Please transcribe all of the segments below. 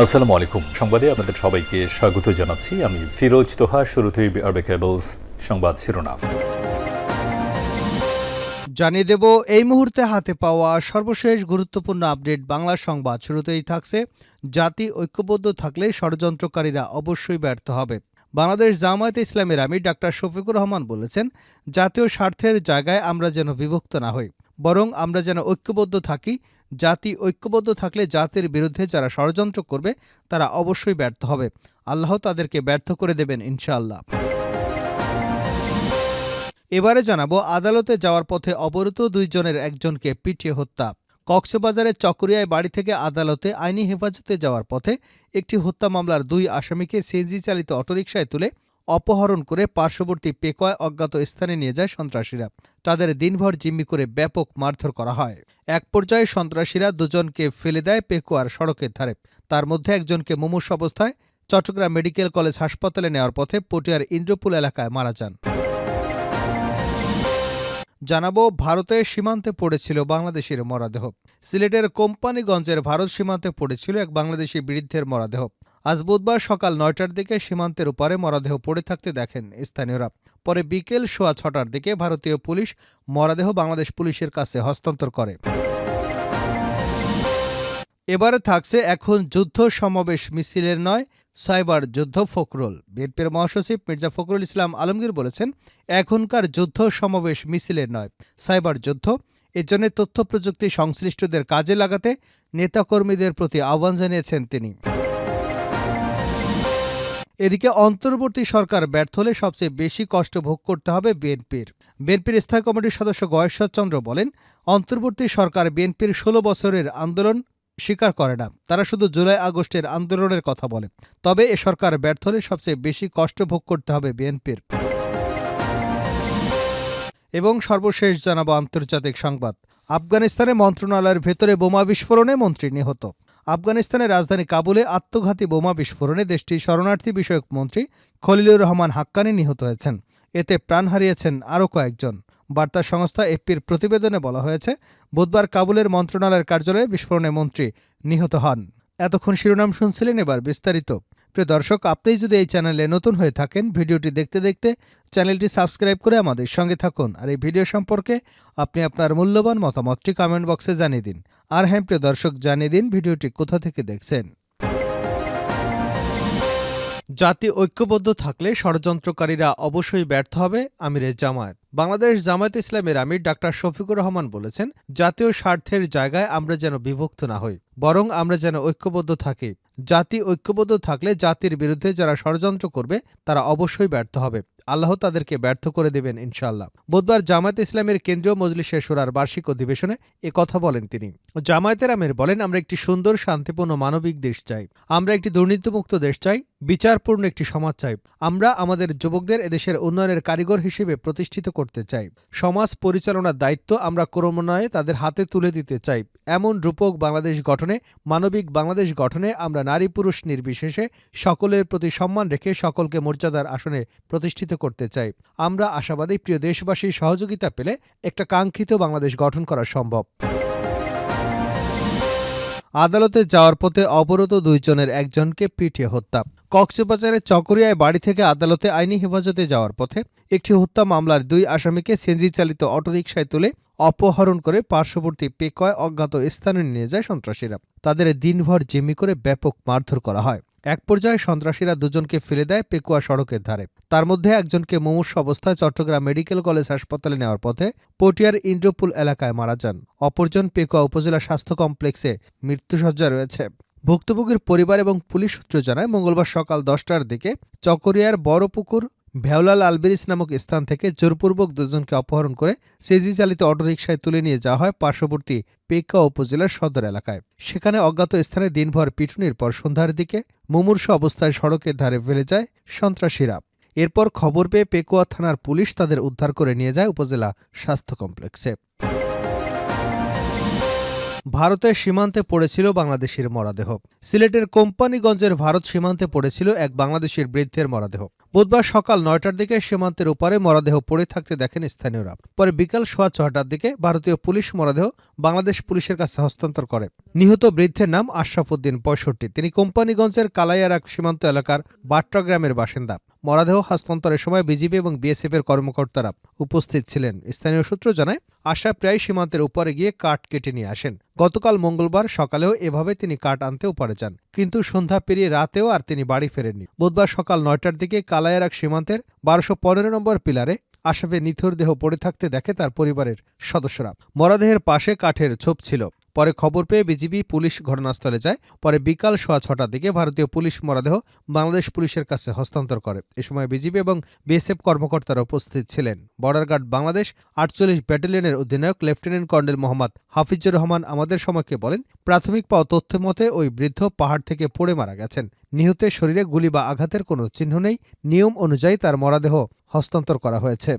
আসসালামু আলাইকুম। সংবাদে আপনাদের সবাইকে স্বাগত জানাচ্ছি। আমি ফিরোজ তোহা, শুরুতেই আরবে কেবলস সংবাদ শিরোনাম। জানিয়ে দেব, এই মুহূর্তে হাতে পাওয়া সর্বশেষ গুরুত্বপূর্ণ আপডেট বাংলা সংবাদ। শুরুতেই থাকছে, জাতি ঐক্যবদ্ধ থাকলে ষড়যন্ত্রকারীরা অবশ্যই ব্যর্থ হবে। বাংলাদেশ জামায়াতে ইসলামের আমির ডাক্তার শফিকুর রহমান বলেছেন, জাতীয় স্বার্থের জায়গায় আমরা যেন বিভক্ত না হই, বরং আমরা যেন ঐক্যবদ্ধ থাকি জাতি ঐক্যবদ্ধ থাকলে জাতির বিরুদ্ধে যারা ষড়যন্ত্র করবে, তারা অবশ্যই ব্যর্থ হবে। আল্লাহ তাদেরকে ব্যর্থ করে দেবেন, ইনশাআল্লাহ। এবারে জানাব, আদালতে যাওয়ার পথে অবরত দুইজনের একজনকে পিটিয়ে হত্যা। কক্সবাজারের চকরিয়ায় বাড়ি থেকে আদালতে আইনি হেফাজতে যাওয়ার পথে একটি হত্যা মামলার দুই আসামিকে সিএনজি চালিত অটোরিকশায় তুলে অপহরণ করে পার্শ্ববর্তী পেকোয় অজ্ঞাত স্থানে নিয়ে যায় সন্ত্রাসীরা। তাদের দিনভর জিম্মি করে ব্যাপক মারধর করা হয়। এক পর্যায়ে সন্ত্রাসীরা দুজনকে ফেলে দেয় পেকুয়ার সড়কের ধারে। তার মধ্যে একজনকে মুমূর্ষ অবস্থায় চট্টগ্রাম মেডিকেল কলেজ হাসপাতালে নেওয়ার পথে পটিয়ার ইন্দ্রপুল এলাকায় মারা যান। জানাব ভারতের সীমান্তে পড়েছিল বাংলাদেশের মরাদেহ। সিলেটের কোম্পানিগঞ্জের ভারত সীমান্তে পড়েছিল এক বাংলাদেশি বৃদ্ধের মরাদেহ। আজ বুধবার সকাল নয়টার দিকে সীমান্তের উপারে মরাদেহ পড়ে থাকতে দেখেন স্থানীয়রা। পরে বিকেল সোয়া ছটার দিকে ভারতীয় পুলিশ মরাদেহ বাংলাদেশ পুলিশের কাছে হস্তান্তর করে। এবারে থাকছে এখন যুদ্ধ সমাবেশ, মিছিলের নয়, সাইবার যুদ্ধ ফখরুল। বিএনপির মহাসচিব মির্জা ফখরুল ইসলাম আলমগীর বলেছেন, এখনকার যুদ্ধ সমাবেশ, মিছিলের নয়, সাইবার যুদ্ধ। এজন্য তথ্য প্রযুক্তি সংশ্লিষ্টদের কাজে লাগাতে নেতাকর্মীদের প্রতি আহ্বান জানিয়েছেন তিনি। এদিকে অন্তর্বর্তী সরকার ব্যর্থ হলে সবচেয়ে বেশি কষ্ট ভোগ করতে হবে বিএনপির। বিএনপির স্থায়ী কমিটির সদস্য গয়েশ্বর চন্দ্র বলেন, অন্তর্বর্তী সরকার বিএনপির ষোলো বছরের আন্দোলন স্বীকার করে না। তারা শুধু জুলাই আগস্টের আন্দোলনের কথা বলে। তবে এ সরকার ব্যর্থ হলে সবচেয়ে বেশি কষ্ট ভোগ করতে হবে বিএনপির। এবং সর্বশেষ জানাব আন্তর্জাতিক সংবাদ। আফগানিস্তানে মন্ত্রণালয়ের ভেতরে বোমা বিস্ফোরণে মন্ত্রী নিহত। আফগানিস্তানের রাজধানী কাবুলে আত্মঘাতী বোমা বিস্ফোরণে দেশটির শরণার্থী বিষয়ক মন্ত্রী খলিলুর রহমান হাক্কানি নিহত হয়েছেন। এতে প্রাণ হারিয়েছেন আরও কয়েকজন। বার্তা সংস্থা এপির প্রতিবেদনে বলা হয়েছে, বুধবার কাবুলের মন্ত্রণালয়ের কার্যালয়ে বিস্ফোরণে মন্ত্রী নিহত হন। এতক্ষণ শিরোনাম শুনছিলেন এবার বিস্তারিত। প্রিয় দর্শক আপনি যদি এই চ্যানেলে নতুন হয়ে থাকেন, ভিডিওটি দেখতে দেখতে চ্যানেলটি সাবস্ক্রাইব করে আমাদের সঙ্গে থাকুন। আর এই ভিডিও সম্পর্কে আপনি আপনার মূল্যবান মতামতটি কমেন্ট বক্সে জানিয়ে দিন। আর হ্যাঁ প্রিয় দর্শক, জানিয়ে দিন ভিডিওটি কোথা থেকে দেখছেন। জাতি ঐক্যবদ্ধ থাকলে ষড়যন্ত্রকারীরা অবশ্যই ব্যর্থ হবে আমিরের জামায়াত। বাংলাদেশ জামায়াত ইসলামের আমির ডাক্তার শফিকুর রহমান বলেছেন, জাতীয় স্বার্থের জায়গায় আমরা যেন বিভক্ত না হই, বরং আমরা যেন ঐক্যবদ্ধ থাকি। জাতি ঐক্যবদ্ধ থাকলে জাতির বিরুদ্ধে যারা ষড়যন্ত্র করবে, তারা অবশ্যই ব্যর্থ হবে। আল্লাহ তাদেরকে ব্যর্থ করে দেবেন ইনশাল্লাহ বুধবার জামায়াত ইসলামের কেন্দ্রীয় মজলিসে সুরার বার্ষিক অধিবেশনে এ কথা বলেন তিনি। জামায়াতের আমির বলেন, আমরা একটি সুন্দর, শান্তিপূর্ণ, মানবিক দেশ চাই। আমরা একটি দুর্নীতিমুক্ত দেশ চাই। বিচারপূর্ণ একটি সমাজ চাই। আমরা আমাদের যুবকদের এদেশের উন্নয়নের কারিগর হিসেবে প্রতিষ্ঠিত করতে চাই। সমাজ পরিচালনার দায়িত্ব আমরা ক্রমান্বয়ে তাদের হাতে তুলে দিতে চাই। এমন রূপক বাংলাদেশ গঠনে, মানবিক বাংলাদেশ গঠনে আমরা নারী পুরুষ নির্বিশেষে সকলের প্রতি সম্মান রেখে সকলকে মর্যাদার আসনে প্রতিষ্ঠিত করতে চাই। আমরা আশাবাদী প্রিয় দেশবাসীর সহযোগিতা পেলে একটা কাঙ্ক্ষিত বাংলাদেশ গঠন করা সম্ভব। আদালতে যাওয়ার পথে অবরত দুইজনের একজনকে পিটিয়ে হত্যা। কক্সবাজারের চকরিয়ায় বাড়ি থেকে আদালতে আইনি হেফাজতে যাওয়ার পথে একটি হত্যা মামলার দুই আসামিকে সেনজি চালিত অটোরিকশায় তুলে অপহরণ করে পার্শ্ববর্তী পেকয় অজ্ঞাত স্থানে নিয়ে যায় সন্ত্রাসীরা। তাদের দিনভর জিম্মি করে ব্যাপক মারধর করা হয়। এক পর্যায়ে সন্ত্রাসীরা দুজনকে ফেলে দেয় পেকুয়া সড়কের ধারে। তার মধ্যে একজনকে মুমূর্ষ অবস্থায় চট্টগ্রাম মেডিকেল কলেজ হাসপাতালে নেওয়ার পথে পটিয়ার ইন্দ্রপুল এলাকায় মারা যান। অপরজন পেকুয়া উপজেলা স্বাস্থ্য কমপ্লেক্সে মৃত্যুসজ্জা রয়েছে। ভুক্তভোগীর পরিবার এবং পুলিশ সূত্র জানায়, মঙ্গলবার সকাল দশটার দিকে চকরিয়ার বড়পুকুর ভেওলাল আলবেরিস নামক স্থান থেকে জোরপূর্বক দুজনকে অপহরণ করে সেজি চালিত অটোরিকশায় তুলে নিয়ে যাওয়া হয় পার্শ্ববর্তী পেকা উপজেলার সদর এলাকায়। সেখানে অজ্ঞাত স্থানে দিনভর পিটুনির পর সন্ধ্যার দিকে মুমূর্ষ অবস্থায় সড়কের ধারে ফেলে যায় সন্ত্রাসীরা। এরপর খবর পেয়ে পেকুয়া থানার পুলিশ তাদের উদ্ধার করে নিয়ে যায় উপজেলা স্বাস্থ্য কমপ্লেক্সে। ভারতের সীমান্তে পড়েছিল বাংলাদেশের মরাদেহ। সিলেটের কোম্পানিগঞ্জের ভারত সীমান্তে পড়েছিল এক বাংলাদেশের বৃদ্ধের মরাদেহ। বুধবার সকাল নয়টার দিকে সীমান্তের ওপারে মরদেহ পড়ে থাকতে দেখেন স্থানীয়রা। পরে বিকাল সোয়া ছটার দিকে ভারতীয় পুলিশ মরদেহ বাংলাদেশ পুলিশের কাছে হস্তান্তর করে। নিহত বৃদ্ধের নাম আশরাফুদ্দিন পঁয়ষট্টি। তিনি কোম্পানিগঞ্জের কালাইয়ারা সীমান্ত এলাকার বাট্টা গ্রামের বাসিন্দা। মরাদেহ হস্তান্তরের সময় বিজিবি এবং বিএসএফ এর কর্মকর্তারা উপস্থিত ছিলেন। স্থানীয় সূত্র জানায়, আশা প্রায় সীমান্তের উপরে গিয়ে কাঠ কেটে নিয়ে আসেন। গতকাল মঙ্গলবার সকালেও এভাবে তিনি কাঠ আনতে উপরে যান। কিন্তু সন্ধ্যা পেরিয়ে রাতেও আর তিনি বাড়ি ফেরেননি। বুধবার সকাল নয়টার দিকে কালায়ারাক সীমান্তের বারোশো পনেরো নম্বর পিলারে আশাফে নিথর দেহ পড়ে থাকতে দেখে তার পরিবারের সদস্যরা। মরাদেহের পাশে কাঠের ছোপ ছিল। পরে খবর পেয়ে বিজিবি পুলিশ ঘটনাস্থলে যায়। পরে বিকাল সোয়া ছটার দিকে ভারতীয় পুলিশ মরাদেহ বাংলাদেশ পুলিশের কাছে হস্তান্তর করে। এ সময় বিজিবি এবং বিএসএফ কর্মকর্তারা উপস্থিত ছিলেন। বর্ডার গার্ড বাংলাদেশ আটচল্লিশ ব্যাটালিয়নের অধিনায়ক লেফটেন্যান্ট কর্নেল মোহাম্মদ হাফিজুর রহমান আমাদের সময়কে বলেন, প্রাথমিক পাওয়া তথ্য মতে ওই বৃদ্ধ পাহাড় থেকে পড়ে মারা গেছেন। নিহতের শরীরে গুলি বা আঘাতের কোনো চিহ্ন নেই। নিয়ম অনুযায়ী তার মরাদেহ হস্তান্তর করা হয়েছে।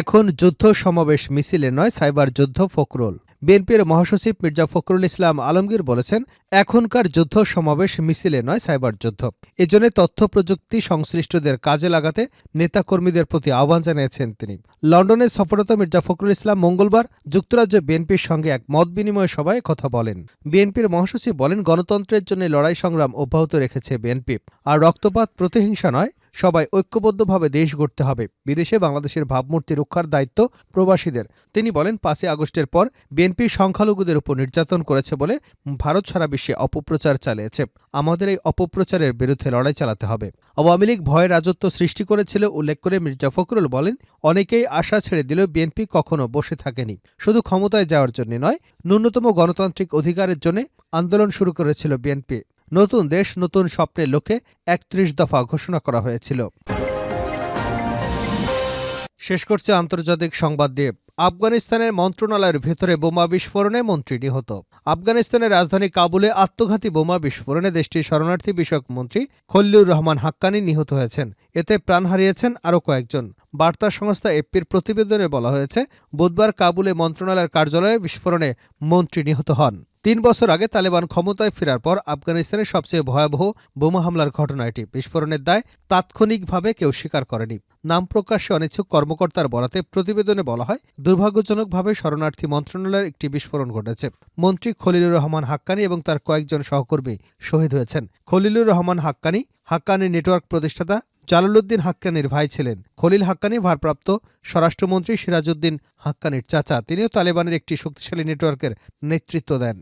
এখন যুদ্ধ সমাবেশ মিছিলে নয়, সাইবার যুদ্ধ ফখরুল। বিএনপির মহাসচিব মির্জা ফখরুল ইসলাম আলমগীর বলেছেন, এখনকার যুদ্ধ সমাবেশ মিছিলে নয়, সাইবার যুদ্ধ। এজন্য তথ্য প্রযুক্তি সংশ্লিষ্টদের কাজে লাগাতে নেতাকর্মীদের প্রতি আহ্বান জানিয়েছেন তিনি। লন্ডনে সফররত মির্জা ফখরুল ইসলাম মঙ্গলবার যুক্তরাজ্য বিএনপির সঙ্গে এক মত বিনিময় সভায় কথা বলেন। বিএনপির মহাসচিব বলেন, গণতন্ত্রের জন্য লড়াই সংগ্রাম অব্যাহত রেখেছে বিএনপি। আর রক্তপাত, প্রতিহিংসা নয় সবাই ঐক্যবদ্ধভাবে দেশ গড়তে হবে। বিদেশে বাংলাদেশের ভাবমূর্তি রক্ষার দায়িত্ব প্রবাসীদের। তিনি বলেন, পাঁচই আগস্টের পর বিএনপি সংখ্যালঘুদের উপর নির্যাতন করেছে বলে ভারত সারা বিশ্বে অপপ্রচার চালিয়েছে। আমাদের এই অপপ্রচারের বিরুদ্ধে লড়াই চালাতে হবে। আওয়ামী লীগ ভয়ের রাজত্ব সৃষ্টি করেছিল, উল্লেখ করে মির্জা ফখরুল বলেন, অনেকেই আশা ছেড়ে দিলেও বিএনপি কখনো বসে থাকেনি। শুধু ক্ষমতায় যাওয়ার জন্য নয়, ন্যূনতম গণতান্ত্রিক অধিকারের জন্য আন্দোলন শুরু করেছিল বিএনপি। নতুন দেশ, নতুন স্বপ্নের লক্ষ্যে একত্রিশ দফা ঘোষণা করা হয়েছিল। শেষ করছে আন্তর্জাতিক সংবাদ দিয়ে আফগানিস্তানের মন্ত্রণালয়ের ভেতরে বোমা বিস্ফোরণে মন্ত্রী নিহত। আফগানিস্তানের রাজধানী কাবুলে আত্মঘাতী বোমা বিস্ফোরণে দেশটির শরণার্থী বিষয়ক মন্ত্রী খল্লিউর রহমান হাক্কানি নিহত হয়েছেন। এতে প্রাণ হারিয়েছেন আরও কয়েকজন। বার্তা সংস্থা এপির প্রতিবেদনে বলা হয়েছে, বুধবার কাবুলে মন্ত্রণালয়ের কার্যালয়ে বিস্ফোরণে মন্ত্রী নিহত হন। তিন বছর আগে তালেবান ক্ষমতায় ফেরার পর আফগানিস্তানের সবচেয়ে ভয়াবহ বোমা হামলার ঘটনা এটি। বিস্ফোরণের দায় তাৎক্ষণিকভাবে কেউ স্বীকার করেনি। নাম প্রকাশ্যে অনিচ্ছুক কর্মকর্তার বরাতে প্রতিবেদনে বলা হয়, দুর্ভাগ্যজনকভাবে শরণার্থী মন্ত্রণালয়ের একটি বিস্ফোরণ ঘটেছে। মন্ত্রী খলিলুর রহমান হাক্কানি এবং তার কয়েকজন সহকর্মী শহীদ হয়েছেন। খলিলুর রহমান হাক্কানি হাক্কানি নেটওয়ার্ক প্রতিষ্ঠাতা জালালউদ্দিন হাক্কানির ভাই ছিলেন। খলিল হাক্কানি ভারপ্রাপ্ত স্বরাষ্ট্রমন্ত্রী সিরাজউদ্দিন হাক্কানির চাচা। তিনিও তালেবানের একটি শক্তিশালী নেটওয়ার্কের নেতৃত্ব দেন।